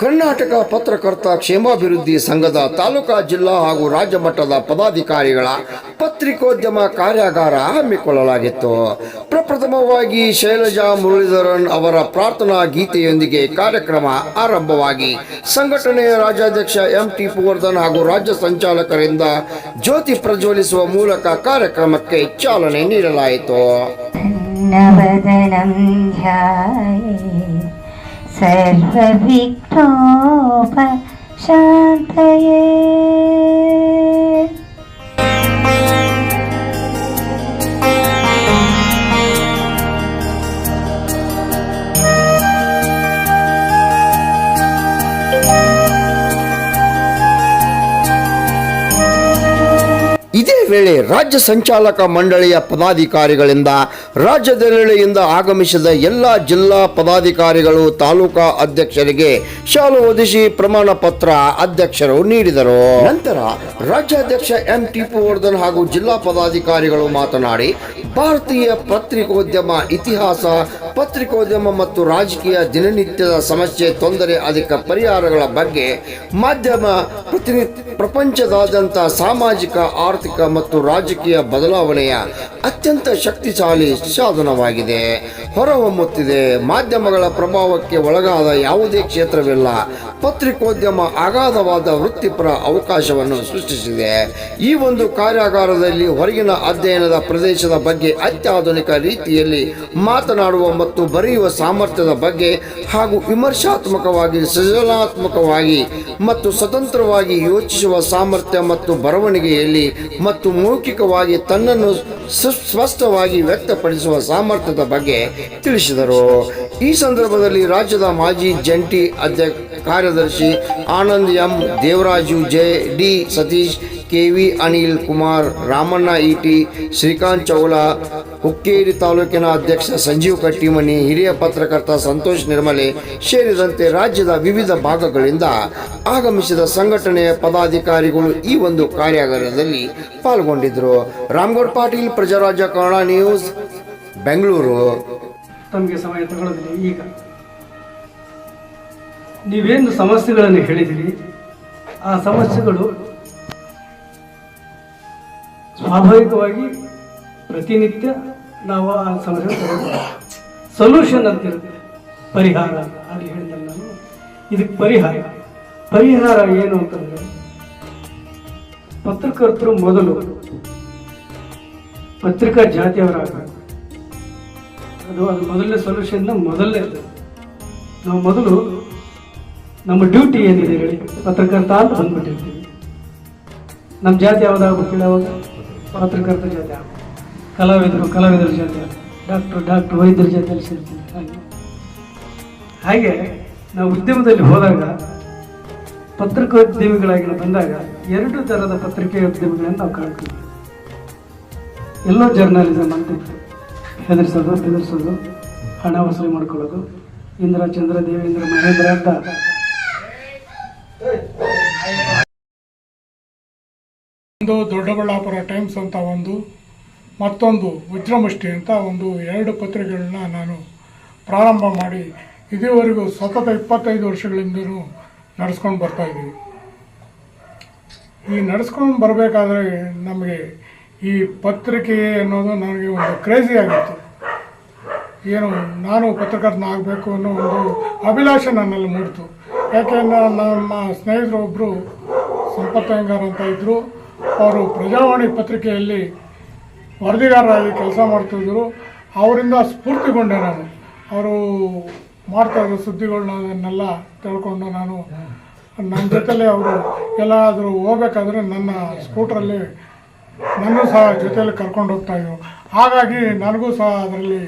ಕರ್ನಾಟಕ ಪತ್ರಕರ್ತ ಕ್ಷೇಮಾಭಿವೃದ್ಧಿ ಸಂಘದ ತಾಲೂಕಾ ಜಿಲ್ಲಾ ಹಾಗೂ ರಾಜ್ಯ ಮಟ್ಟದ ಪದಾಧಿಕಾರಿಗಳ ಪತ್ರಿಕೋದ್ಯಮ ಕಾರ್ಯಾಗಾರ ಹಮ್ಮಿಕೊಳ್ಳಲಾಗಿತ್ತು. ಪ್ರಪ್ರಥಮವಾಗಿ ಶೈಲಜಾ ಮುರಳೀಧರನ್ ಅವರ ಪ್ರಾರ್ಥನಾ ಗೀತೆಯೊಂದಿಗೆ ಕಾರ್ಯಕ್ರಮ ಆರಂಭವಾಗಿ ಸಂಘಟನೆಯ ರಾಜ್ಯಾಧ್ಯಕ್ಷ ಎಂ ಟಿ ಪುವರ್ಧನ್ ಹಾಗೂ ರಾಜ್ಯ ಸಂಚಾಲಕರಿಂದ ಜ್ಯೋತಿ ಪ್ರಜ್ವಲಿಸುವ ಮೂಲಕ ಕಾರ್ಯಕ್ರಮಕ್ಕೆ ಚಾಲನೆ ನೀಡಲಾಯಿತು. സർവവിക്ഷോഭ ശാന്തയേ. ವೇಳೆ ರಾಜ್ಯ ಸಂಚಾಲಕ ಮಂಡಳಿಯ ಪದಾಧಿಕಾರಿಗಳಿಂದ, ರಾಜ್ಯದೆಲ್ಲೆಡೆಯಿಂದ ಆಗಮಿಸಿದ ಎಲ್ಲ ಜಿಲ್ಲಾ ಪದಾಧಿಕಾರಿಗಳು ತಾಲೂಕಾ ಅಧ್ಯಕ್ಷರಿಗೆ ಶಾಲು ಒದಿಸಿ ಪ್ರಮಾಣ ಪತ್ರ ಅಧ್ಯಕ್ಷರು ನೀಡಿದರು. ನಂತರ ರಾಜ್ಯಾಧ್ಯಕ್ಷ ಎಂ ಟಿಪುವರ್ಧನ್ ಹಾಗೂ ಜಿಲ್ಲಾ ಪದಾಧಿಕಾರಿಗಳು ಮಾತನಾಡಿ, ಭಾರತೀಯ ಪತ್ರಿಕೋದ್ಯಮ ಇತಿಹಾಸ, ಪತ್ರಿಕೋದ್ಯಮ ಮತ್ತು ರಾಜಕೀಯ ದಿನನಿತ್ಯದ ಸಮಸ್ಯೆ, ತೊಂದರೆ, ಅಧಿಕ ಪರಿಹಾರಗಳ ಬಗ್ಗೆ ಮಾಧ್ಯಮ ಪ್ರತಿನಿ ಪ್ರಪಂಚದಾದ್ಯಂತ ಸಾಮಾಜಿಕ, ಆರ್ಥಿಕ ಮತ್ತು ರಾಜಕೀಯ ಬದಲಾವಣೆಯ ಅತ್ಯಂತ ಶಕ್ತಿಶಾಲಿ ಸಾಧನವಾಗಿದೆ. ಹೊರಹೊಮ್ಮುತ್ತಿದೆ. ಮಾಧ್ಯಮಗಳ ಪ್ರಭಾವಕ್ಕೆ ಒಳಗಾದ ಯಾವುದೇ ಕ್ಷೇತ್ರವಿಲ್ಲ. ಪತ್ರಿಕೋದ್ಯಮ ಅಗಾಧವಾದ ವೃತ್ತಿಪರ ಅವಕಾಶವನ್ನು ಸೃಷ್ಟಿಸಿದೆ. ಈ ಒಂದು ಕಾರ್ಯಾಗಾರದಲ್ಲಿ ಹೊರಗಿನ ಅಧ್ಯಯನದ ಪ್ರದೇಶದ ಬಗ್ಗೆ ಅತ್ಯಾಧುನಿಕ ರೀತಿಯಲ್ಲಿ ಮಾತನಾಡುವ ಮತ್ತು ಬರೆಯುವ ಸಾಮರ್ಥ್ಯದ ಬಗ್ಗೆ ಹಾಗೂ ವಿಮರ್ಶಾತ್ಮಕವಾಗಿ, ಸೃಜನಾತ್ಮಕವಾಗಿ ಮತ್ತು ಸ್ವತಂತ್ರವಾಗಿ ಯೋಚಿಸುವ ಸಾಮರ್ಥ್ಯ ಮತ್ತು ಬರವಣಿಗೆಯಲ್ಲಿ ಮತ್ತು ಮೌಖಿಕವಾಗಿ ತನ್ನನ್ನು ಸು- ಸ್ಪಷ್ಟವಾಗಿ ವ್ಯಕ್ತಪಡಿಸುವ ಸಾಮರ್ಥ್ಯದ ಬಗ್ಗೆ ತಿಳಿಸಿದರು. ಈ ಸಂದರ್ಭದಲ್ಲಿ ರಾಜ್ಯದ ಮಾಜಿ ಜಂಟಿ ಅಧ್ಯಕ್ಷ ಕಾರ್ಯದರ್ಶಿ Anand M Devaraju J D Satish KV Anil Kumar, Ramanna ET Srikanth Chawla, Hukkeri ತಾಲೂಕಿನ ಅಧ್ಯಕ್ಷ ಸಂಜೀವ್ ಕಟ್ಟಿಮನಿ, ಹಿರಿಯ ಪತ್ರಕರ್ತ ಸಂತೋಷ್ ನಿರ್ಮಲೆ ಸೇರಿದಂತೆ ರಾಜ್ಯದ ವಿವಿಧ ಭಾಗಗಳಿಂದ ಆಗಮಿಸಿದ ಸಂಘಟನೆಯ ಪದಾಧಿಕಾರಿಗಳು ಈ ಒಂದು ಕಾರ್ಯಾಗಾರದಲ್ಲಿ ಪಾಲ್ಗೊಂಡಿದ್ದರು. ರಾಮ್ಗೌಡ್ ಪಾಟೀಲ್, ಪ್ರಜಾರಾಜ್ಯ ಕನ್ನಡ ನ್ಯೂಸ್, ಬೆಂಗಳೂರು. ತಮಗೆ ಸಮಯ ತಗೊಳ್ಳೋದಿಲ್ಲ, ಈಗ. ನೀವೇನು ಸಮಸ್ಯೆಗಳನ್ನು ಹೇಳಿದಿರಿ? ಆ ಸಮಸ್ಯೆಗಳು ಸ್ವಾಭಾವಿಕವಾಗಿ ಪ್ರತಿನಿತ್ಯ ನಾವು ಆ ಸಮಸ್ಯೆ ಸೊಲ್ಯೂಷನ್ ಅಂತ ಇರುತ್ತೆ. ಪರಿಹಾರ ಅಲ್ಲಿ ಹೇಳಿದೆ ನಾನು. ಇದಕ್ಕೆ ಪರಿಹಾರ. ಪರಿಹಾರ ಏನು ಅಂತಂದರೆ, ಪತ್ರಕರ್ತರು ಮೊದಲು ಪತ್ರಿಕಾ ಜಾತಿಯವರಾಗಬೇಕು. ಅದು ಅದು ಮೊದಲನೇ ಸೊಲ್ಯೂಷನ್ ಮೊದಲನೇ. ನಾವು ಮೊದಲು ನಮ್ಮ ಡ್ಯೂಟಿ ಏನಿದೆ ಹೇಳಿ, ಪತ್ರಕರ್ತ ಅಂತ ಬಂದ್ಬಿಟ್ಟಿರ್ತೀವಿ. ನಮ್ಮ ಜಾತಿ ಯಾವ್ದಾಗ್ಬೇಕು ಹೇಳಿ ಪತ್ರಕರ್ತ ಜೊತೆ ಕಲಾವಿದರು, ಕಲಾವಿದರ ಜೊತೆ ಡಾಕ್ಟರ್ ಡಾಕ್ಟರ್, ವೈದ್ಯರ ಜೊತೆಯಲ್ಲಿ ಸೇರ್ತೀವಿ. ಹಾಗೆ. ಹಾಗೆ ನಾವು ಉದ್ಯಮದಲ್ಲಿ ಹೋದಾಗ ಪತ್ರಿಕೋದ್ಯಮಿಗಳಾಗಿ ಬಂದಾಗ ಎರಡು ಥರದ ಪತ್ರಿಕೋದ್ಯಮಿಗಳನ್ನು ನಾವು ಕಾಣ್ತೀವಿ ಎಲ್ಲೋ ಜರ್ನಲಿಸಮ್ ಅಂತ ಹೆದರಿಸೋದು, ಬೆದರಿಸೋದು, ಹಣ ವಸೂಲಿ ಮಾಡ್ಕೊಳ್ಳೋದು, ಇಂದ್ರ, ಚಂದ್ರ, ದೇವೇಂದ್ರ, ಮಹೇಂದ್ರ ಅಂತ ಒಂದು ದೊಡ್ಡಬಳ್ಳಾಪುರ ಟೈಮ್ಸ್ ಅಂತ ಒಂದು, ಮತ್ತೊಂದು ವಜ್ರಮುಷ್ಟಿ ಅಂತ ಒಂದು ಎರಡು ಪತ್ರಿಕೆಗಳನ್ನ ನಾನು ಪ್ರಾರಂಭ ಮಾಡಿ ಇದುವರೆಗೂ ಸತತ ಇಪ್ಪತ್ತೈದು ವರ್ಷಗಳಿಂದನೂ ನಡೆಸ್ಕೊಂಡು ಬರ್ತಾ ಇದ್ದೀವಿ. ಈ ನಡೆಸ್ಕೊಂಡು ಬರಬೇಕಾದ್ರೆ ನಮಗೆ ಈ ಪತ್ರಿಕೆ ಅನ್ನೋದು ನನಗೆ ಒಂದು ಕ್ರೇಜಿ ಆಗಿತ್ತು. ಏನು ನಾನು ಪತ್ರಕರ್ತನ ಆಗಬೇಕು ಅನ್ನೋ ಒಂದು ಅಭಿಲಾಷೆ ನನ್ನಲ್ಲಿ ಮೂಡಿತು. ಯಾಕೆಂದರೆ ನಮ್ಮ ಸ್ನೇಹಿತರು ಒಬ್ಬರು ಸಂಪತ್ ಅಂತ ಇದ್ದರು ಅವರು ಪ್ರಜಾವಾಣಿ ಪತ್ರಿಕೆಯಲ್ಲಿ ವರದಿಗಾರರಾಗಿ ಕೆಲಸ ಮಾಡ್ತಿದ್ದರು ಅವರಿಂದ ಸ್ಫೂರ್ತಿಗೊಂಡೆ ನಾನು. ಅವರು ಮಾಡ್ತಾ ಇರೋ ಸುದ್ದಿಗಳನ್ನ ಅದನ್ನೆಲ್ಲ ತಿಳ್ಕೊಂಡು ನಾನು ನನ್ನ ಜೊತೆಲೇ ಅವರು ಎಲ್ಲಾದರೂ ಹೋಗ್ಬೇಕಾದ್ರೆ ನನ್ನ ಸ್ಕೂಟ್ರಲ್ಲಿ ನನ್ನೂ ಸಹ ಜೊತೆಯಲ್ಲಿ ಕರ್ಕೊಂಡು ಹೋಗ್ತಾಯಿದ್ರು ಹಾಗಾಗಿ ನನಗೂ ಸಹ ಅದರಲ್ಲಿ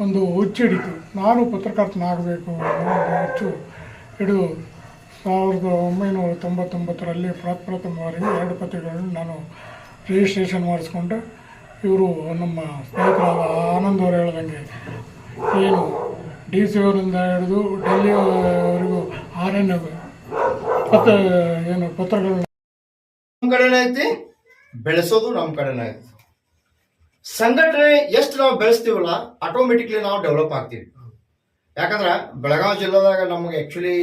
ಒಂದು ಹುಚ್ಚಿಡಿತು ನಾನು ಪತ್ರಕರ್ತನಾಗಬೇಕು ಹುಚ್ಚು ಹಿಡಿದು ಸಾವಿರದ ಒಂಬೈನೂರ ತೊಂಬತ್ತೊಂಬತ್ತರಲ್ಲಿ ಪ್ರಪ್ರಥಮವಾಗಿ ಎರಡು ಪತ್ರಿಕೆಗಳನ್ನು ನಾನು ರಿಜಿಸ್ಟ್ರೇಷನ್ ಮಾಡಿಸ್ಕೊಂಡು ಇವರು ನಮ್ಮ ಸ್ನೇಹಿತರಾದ ಆನಂದ್ ಅವರು ಹೇಳ್ದಂಗೆ ಏನು ಡಿ ಸಿ ಅವರಿಂದ ಹಿಡಿದು ಡೆಲ್ಲಿವರೆಗೂ ಆರ್ ಎನ್ ಪತ್ರ ಏನು ಪತ್ರಗಳು ನಮ್ಮ ಕಡೆನೇ ಐತಿ, ಬೆಳೆಸೋದು ನಮ್ಮ ಕಡೆನೇ ಐತಿ. ಸಂಘಟನೆ ಎಷ್ಟು ನಾವು ಬೆಳೆಸ್ತೀವಲ್ಲ ಆಟೋಮೆಟಿಕ್ಲಿ ನಾವು ಡೆವಲಪ್ ಆಗ್ತೀವಿ. ಯಾಕಂದ್ರೆ ಬೆಳಗಾವಿ ಜಿಲ್ಲೆದಾಗ ನಮಗೆ ಆ್ಯಕ್ಚುಲಿ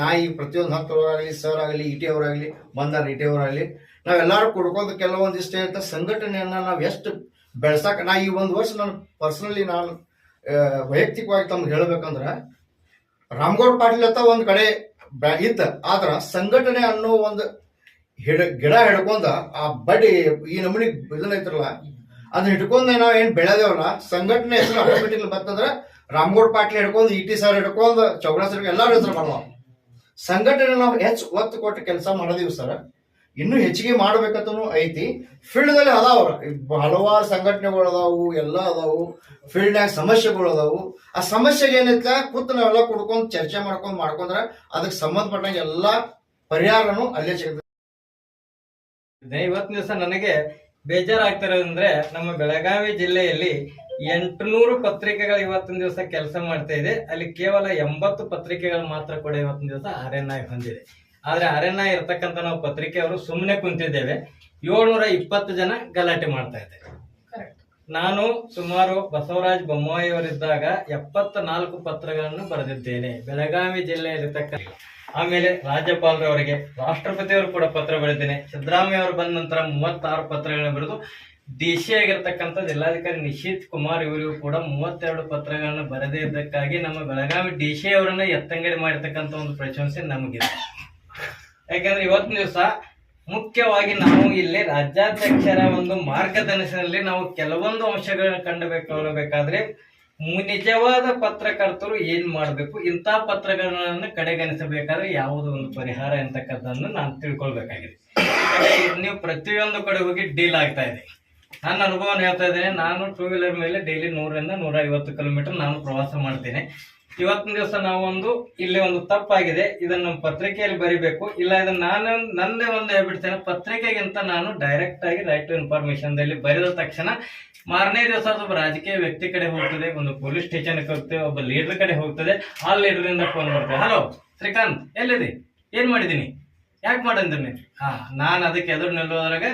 ನಾಯಿ ಪ್ರತಿಯೊಂದು ಹಂತವರಾಗಲಿ ಸರ್ ಆಗಲಿ ಇ ಟಿ ಅವರಾಗಲಿ ಬಂದಾರ ಇ ಟಿ ಅವರಾಗಲಿ, ನಾವೆಲ್ಲರೂ ಅಂತ ಸಂಘಟನೆಯನ್ನ ನಾವು ಎಷ್ಟು ಬೆಳ್ಸಾಕ, ನಾ ಈ ಒಂದು ವರ್ಷ ನಾನು ಪರ್ಸನಲಿ ನಾನು ವೈಯಕ್ತಿಕವಾಗಿ ತಮ್ಗೆ ಹೇಳ್ಬೇಕಂದ್ರೆ, ರಾಮಗೌಡ ಪಾಟೀಲ್ ಅಂತ ಒಂದು ಕಡೆ ಇತ್ತ ಆದ್ರ ಸಂಘಟನೆ ಅನ್ನೋ ಒಂದು ಹಿಡ, ಗಿಡ ಹಿಡ್ಕೊಂಡ, ಆ ಬಡ್ಡಿ, ಈ ನಮೂನಿ ಇದನ್ನ ಐತ್ರಲ್ಲ, ಅದನ್ನ ಹಿಡ್ಕೊಂಡ ನಾವು ಏನು ಬೆಳೆದೇವಲ್ಲ ಸಂಘಟನೆ ಹೆಸರು ಆಟೋಮೆಟಿಕ್ ಬರ್ತಂದ್ರ ರಾಮಗೌಡ ಪಾಟೀಲ್ ಹಿಡ್ಕೊಂಡು ಇ ಟಿ ಸರ್ ಹಿಡ್ಕೊಂಡು ಚೌಡ ಎಲ್ಲಾರು ಹೆಸರು ಮಾಡುವ ಸಂಘಟನೆ ನಾವು ಹೆಚ್ಚು ಒತ್ತು ಕೊಟ್ಟು ಕೆಲಸ ಮಾಡಿದೀವಿ ಸರ್ ಇನ್ನೂ ಹೆಚ್ಚಿಗೆ ಮಾಡ್ಬೇಕಂತನೂ ಐತಿ. ಫೀಲ್ಡ್ ದಲ್ಲಿ ಅದಾವ ಹಲವಾರು ಸಂಘಟನೆಗಳು ಅದಾವು, ಎಲ್ಲ ಅದಾವು. ಫೀಲ್ಡ್ನಾಗ ಸಮಸ್ಯೆಗಳು ಅದಾವು. ಆ ಸಮಸ್ಯೆಗೆ ಏನೈತ ಕೂತು ನಾವೆಲ್ಲ ಕುಡ್ಕೊಂಡು ಚರ್ಚೆ ಮಾಡ್ಕೊಂಡು ಮಾಡ್ಕೊಂಡ್ರೆ ಅದಕ್ಕೆ ಸಂಬಂಧಪಟ್ಟಂಗೆ ಎಲ್ಲಾ ಪರಿಹಾರನು ಅಲ್ಲೇ ಸಿಗುತ್ತೆ. ಇವತ್ತಿನ ದಿವಸ ನನಗೆ ಬೇಜಾರಾಗ್ತಿರೋದಂದ್ರೆ ನಮ್ಮ ಬೆಳಗಾವಿ ಜಿಲ್ಲೆಯಲ್ಲಿ ಎಂಟುನೂರು ಪತ್ರಿಕೆಗಳು ಇವತ್ತಿನ ದಿವಸ ಕೆಲಸ ಮಾಡ್ತಾ ಇದೆ. ಅಲ್ಲಿ ಕೇವಲ ಎಂಬತ್ತು ಪತ್ರಿಕೆಗಳು ಮಾತ್ರ ಕೂಡ ಇವತ್ತಿನ ದಿವಸ ಆರ್ ಎನ್ ಐ ಹೊಂದಿದೆ ಆದ್ರೆ ಆರ್ ಎನ್ ಐ ಇರ್ತಕ್ಕಂಥ ನಾವು ಪತ್ರಿಕೆಯವರು ಸುಮ್ಮನೆ ಕುಂತಿದ್ದೇವೆ. ಏಳ್ನೂರ ಇಪ್ಪತ್ತು ಜನ ಗಲಾಟೆ ಮಾಡ್ತಾ ಇದ್ದೇವೆ ನಾನು ಸುಮಾರು ಬಸವರಾಜ್ ಬೊಮ್ಮಾಯಿ ಅವರಿದ್ದಾಗ ಎಪ್ಪತ್ತ ನಾಲ್ಕು ಪತ್ರಗಳನ್ನು ಬರೆದಿದ್ದೇನೆ. ಬೆಳಗಾವಿ ಜಿಲ್ಲೆಯಲ್ಲಿರ್ತಕ್ಕ ಆಮೇಲೆ ರಾಜ್ಯಪಾಲರವರಿಗೆ ರಾಷ್ಟ್ರಪತಿಯವರು ಕೂಡ ಪತ್ರ ಬರೆದಿದ್ದೇನೆ. ಸಿದ್ದರಾಮಯ್ಯ ಅವರು ಬಂದ ನಂತರ ಮೂವತ್ತಾರು ಪತ್ರಗಳನ್ನು ಬರೆದು ಆಗಿರ್ತಕ್ಕಂಥ ಜಿಲ್ಲಾಧಿಕಾರಿ ನಿಶೀತ್ ಕುಮಾರ್ ಇವರಿಗೂ ಕೂಡ ಮೂವತ್ತೆರಡು ಪತ್ರಗಳನ್ನ ಬರೆದೇ ಇದ್ದಕ್ಕಾಗಿ ನಮ್ಮ ಬೆಳಗಾವಿ ಡಿಸಿ ಅವರನ್ನ ಎತ್ತಂಗಡಿ ಮಾಡಿರ್ತಕ್ಕಂಥ ಒಂದು ಪ್ರಶಂಸೆ ನಮಗಿದೆ. ಯಾಕಂದ್ರೆ ಇವತ್ತಿನ ದಿವಸ ಮುಖ್ಯವಾಗಿ ನಾವು ಇಲ್ಲಿ ರಾಜ್ಯಾಧ್ಯಕ್ಷರ ಒಂದು ಮಾರ್ಗದರ್ಶನದಲ್ಲಿ ನಾವು ಕೆಲವೊಂದು ಅಂಶಗಳನ್ನ ಕಂಡುಕೊಳ್ಳಬೇಕಾದ್ರೆ ನಿಜವಾದ ಪತ್ರಕರ್ತರು ಏನ್ ಮಾಡಬೇಕು ಇಂತಹ ಪತ್ರಗಳನ್ನ ಕಡೆಗಣಿಸಬೇಕಾದ್ರೆ ಯಾವುದು ಒಂದು ಪರಿಹಾರ ಎಂತಕ್ಕಂಥದ್ದನ್ನು ನಾನು ತಿಳ್ಕೊಳ್ಬೇಕಾಗಿದೆ. ನೀವು ಪ್ರತಿಯೊಂದು ಕಡೆ ಹೋಗಿ ಡೀಲ್ ಆಗ್ತಾ ಇದೆ. ನನ್ನ ಅನುಭವನ ಹೇಳ್ತಾ ಇದ್ದೇನೆ. ನಾನು ಟೂ ವೀಲರ್ ಮೇಲೆ ಡೈಲಿ ನೂರರಿಂದ ನೂರ ಐವತ್ತು ಕಿಲೋಮೀಟರ್ ನಾನು ಪ್ರವಾಸ ಮಾಡ್ತೇನೆ. ಇವತ್ತಿನ ದಿವಸ ನಾವೊಂದು, ಇಲ್ಲಿ ಒಂದು ತಪ್ಪಾಗಿದೆ. ಇದನ್ನು ಪತ್ರಿಕೆಯಲ್ಲಿ ಬರಿಬೇಕು. ಇಲ್ಲ, ಇದನ್ನ ನಾನು ನಂದೇ ಒಂದು ಹೇಳ್ಬಿಡ್ತೇನೆ. ಪತ್ರಿಕೆಗಿಂತ ನಾನು ಡೈರೆಕ್ಟ್ ಆಗಿ ರೈಟ್ ಟು ಇನ್ಫಾರ್ಮೇಶನ್ ಬರೆದ ತಕ್ಷಣ ಮಾರನೇ ದಿವಸ ಅದು ರಾಜಕೀಯ ವ್ಯಕ್ತಿ ಕಡೆ ಹೋಗ್ತದೆ, ಒಂದು ಪೊಲೀಸ್ ಸ್ಟೇಷನ್ ಹೋಗ್ತದೆ, ಒಬ್ಬ ಲೀಡರ್ ಕಡೆ ಹೋಗ್ತದೆ. ಆ ಲೀಡರ್ ಇಂದ ಫೋನ್ ಬರ್ತದೆ ಹಲೋ ಶ್ರೀಕಾಂತ್, ಎಲ್ಲಿದೆ? ಏನ್ ಮಾಡಿದೀನಿ? ಯಾಕೆ ಮಾಡಂದ್ರೆ ಹಾ, ನಾನು ಅದಕ್ಕೆ ಎದುರು ನಿಲ್ಲೋದ್ರಾಗ